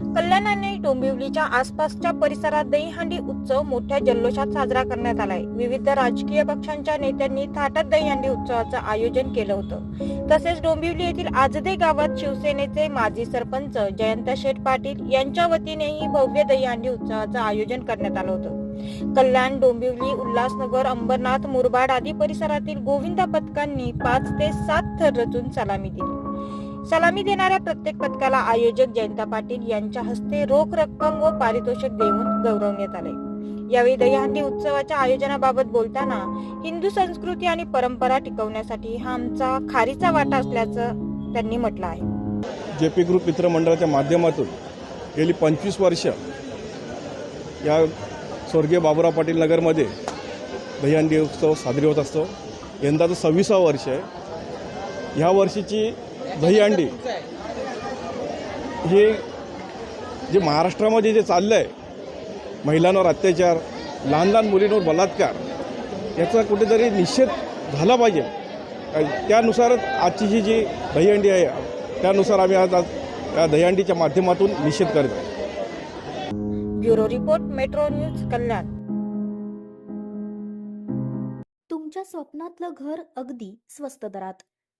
कल्याण आणि डोंबिवलीच्या आसपासच्या परिसरात दहीहंडी उत्सव मोठ्या जल्लोषात साजरा करण्यात आलाय. विविध राजकीय पक्षांच्या नेत्यांनी थाटात दहीहंडी उत्सवाचं आयोजन केलं होतं. तसेच डोंबिवली येथील आजदे गावात शिवसेनेचे माजी सरपंच जयंत शेठ पाटील यांच्या वतीनेही भव्य दहीहंडी उत्सवाचं आयोजन करण्यात आलं होतं. कल्याण डोंबिवली उल्हासनगर अंबरनाथ मुरबाड आदी परिसरातील गोविंदा पथकांनी पाच ते सात थर रचून सलामी दिली. सलामी देणाऱ्या प्रत्येक पथकाला आयोजक जयंता पाटील यांच्या हस्ते रोख रक्कम व पारितोषिक देऊन गौरवण्यात आले. यावेळी दहीहंडी उत्सवाच्या आयोजनाबाबत बोलताना हिंदू संस्कृती आणि परंपरा टिकवण्यासाठी हा आमचा खारीचा वाटा असल्याचं त्यांनी म्हटलं आहे. जे पी ग्रुप मित्रमंडळाच्या माध्यमातून गेली पंचवीस वर्ष या स्वर्गीय बाबुराव पाटील नगरमध्ये दहीहंडी उत्सव साजरी होत असतो. यंदाचं सव्वीसावं वर्ष आहे. ह्या वर्षीची दहीहंडी. हे जे महाराष्ट्रामध्ये जे चाललं आहे महिलांवर अत्याचार लहान लहान मुलींवर बलात्कार याचा कुठेतरी निषेध झाला पाहिजे. त्यानुसारच आजची जी जी दहीहंडी आहे त्यानुसार आम्ही आज आज या दहीहंडीच्या माध्यमातून निषेध करत आहे bureau report metro news Kalyan. तुमच्या स्वप्नातलं घर अगदी स्वस्त दरात.